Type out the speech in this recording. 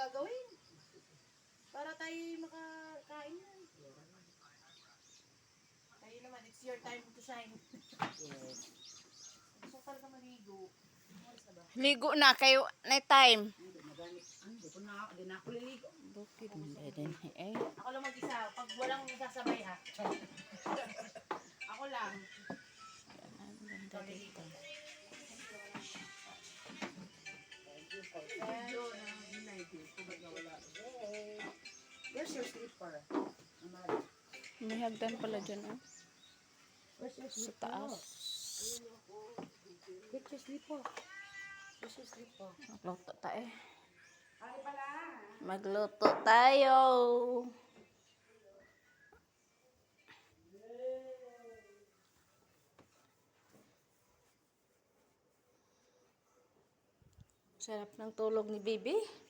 gagawin. Para tayo makakain yan. Tayo naman, it's your time to shine. Yes. Gusto ko talaga maligo. Na? Ligo na kayo na time. Hindi, ko na, na ako liligo. Bukid din eh. Ako lang mag-isa. Pag walang sasabay ha. Ako lang. Ang ganda dito. Where's your slipper? Amari. May hagdan pala dyan oh. Where's your Sa slipper? taas. Get your slipper. Where's your slipper? Magluto tayo. Ay pala. Magluto tayo. Sarap ng tulog ni Bibi.